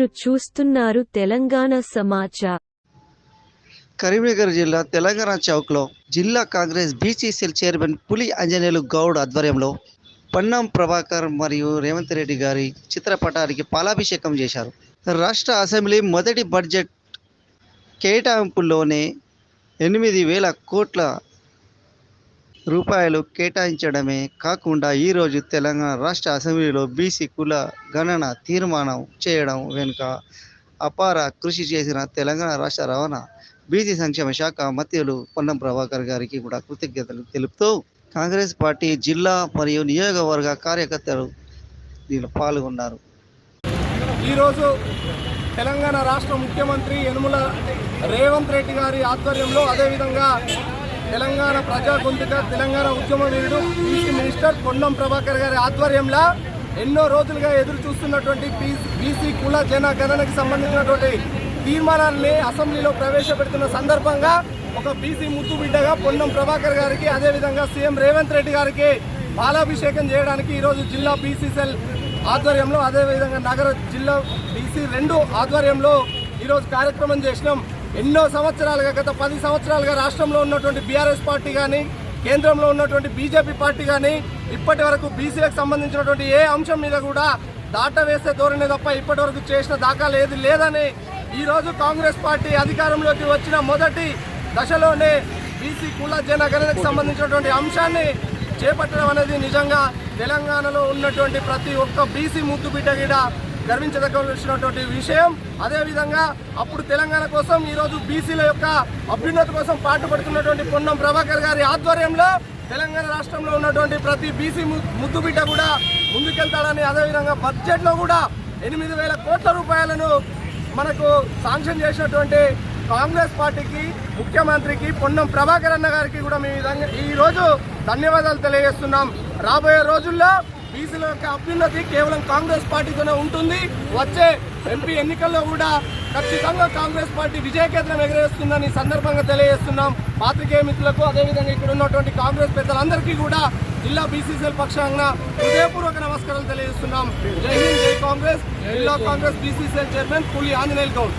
మీరు చూస్తున్నారు తెలంగాణ సమాచార. కరీంనగర్ జిల్లా తెలంగాణ చౌక్లో జిల్లా కాంగ్రెస్ బీసీసీఎల్ చైర్మన్ పులి అంజనేయులు గౌడ్ ఆధ్వర్యంలో పన్నం ప్రభాకర్ మరియు రేవంత్ రెడ్డి గారి చిత్రపటానికి పాలాభిషేకం చేశారు. రాష్ట్ర అసెంబ్లీ మొదటి బడ్జెట్ కేటాయింపుల్లోనే ఎనిమిది వేల కోట్ల రూపాయలు కేటాయించడమే కాకుండా ఈరోజు తెలంగాణ రాష్ట్ర అసెంబ్లీలో బీసీ కుల గణన తీర్మానం చేయడం వెనుక అపార కృషి చేసిన తెలంగాణ రాష్ట్ర రవాణా బీసీ సంక్షేమ శాఖ మత్యులు పొన్నం ప్రభాకర్ గారికి కూడా కృతజ్ఞతలు తెలుపుతూ కాంగ్రెస్ పార్టీ జిల్లా మరియు నియోజకవర్గ కార్యకర్తలు దీనిలో పాల్గొన్నారు. ఈరోజు తెలంగాణ రాష్ట్ర ముఖ్యమంత్రి యనుమల రేవంత్ రెడ్డి గారి ఆధ్వర్యంలో అదేవిధంగా తెలంగాణ ప్రజా గొంతుక తెలంగాణ ఉద్యమ వీరుడు బీసీ మినిస్టర్ పొన్నం ప్రభాకర్ గారి ఆధ్వర్యంలో ఎన్నో రోజులుగా ఎదురు చూస్తున్నటువంటి బీసీ కుల జన సంబంధించినటువంటి తీర్మానాన్ని అసెంబ్లీలో ప్రవేశపెడుతున్న సందర్భంగా ఒక బీసీ ముద్దు బిడ్డగా పొన్నం ప్రభాకర్ గారికి అదేవిధంగా సీఎం రేవంత్ రెడ్డి గారికి పాలాభిషేకం చేయడానికి ఈరోజు జిల్లా బీసీ సెల్ ఆధ్వర్యంలో అదేవిధంగా నగర జిల్లా బీసీ రెండు ఆధ్వర్యంలో ఈరోజు కార్యక్రమం చేసినాం. ఎన్నో సంవత్సరాలుగా గత పది సంవత్సరాలుగా రాష్ట్రంలో ఉన్నటువంటి బీఆర్ఎస్ పార్టీ కానీ కేంద్రంలో ఉన్నటువంటి బీజేపీ పార్టీ కానీ ఇప్పటి వరకు బీసీలకు సంబంధించినటువంటి ఏ అంశం మీద కూడా దాట వేసే ధోరణి తప్ప ఇప్పటి వరకు చేసిన దాఖలు ఏది లేదని ఈరోజు కాంగ్రెస్ పార్టీ అధికారంలోకి వచ్చిన మొదటి దశలోనే బీసీ కుల జనగణనకు సంబంధించినటువంటి అంశాన్ని చేపట్టడం అనేది నిజంగా తెలంగాణలో ఉన్నటువంటి ప్రతి ఒక్క బీసీ ముద్దు బిడ్డ కూడా గర్వించదగ్గవలసినటువంటి విషయం. అదేవిధంగా అప్పుడు తెలంగాణ కోసం ఈరోజు బీసీల యొక్క అభ్యున్నతి కోసం పాటుపడుతున్నటువంటి పొన్నం ప్రభాకర్ గారి ఆధ్వర్యంలో తెలంగాణ రాష్ట్రంలో ఉన్నటువంటి ప్రతి బీసీ ముద్దు బిడ్డ కూడా ముందుకెళ్తాడని అదేవిధంగా బడ్జెట్లో కూడా ఎనిమిది వేల కోట్ల రూపాయలను మనకు శాంక్షన్ చేసినటువంటి కాంగ్రెస్ పార్టీకి ముఖ్యమంత్రికి పొన్నం ప్రభాకర్ అన్న గారికి కూడా మేము ఈ విధంగా ఈరోజు ధన్యవాదాలు తెలియజేస్తున్నాం. రాబోయే రోజుల్లో బీసీల యొక్క అభ్యున్నతి కేవలం కాంగ్రెస్ పార్టీతోనే ఉంటుంది. వచ్చే ఎంపీ ఎన్నికల్లో కూడా ఖచ్చితంగా కాంగ్రెస్ పార్టీ విజయకేతనం ఎగరేస్తుందని సందర్భంగా తెలియజేస్తున్నాం. పాత్రికేయ మిత్రులకు అదేవిధంగా ఇక్కడ ఉన్నటువంటి కాంగ్రెస్ పెద్దలందరికీ కూడా జిల్లా బీసీసీఎల్ పక్షాన హృదయపూర్వక నమస్కారాలు తెలియజేస్తున్నాం. జై హింద్ జై కాంగ్రెస్. జిల్లా కాంగ్రెస్ బీసీసీఎల్ చైర్మన్ పులి ఆంజనేయల్ గౌడ్.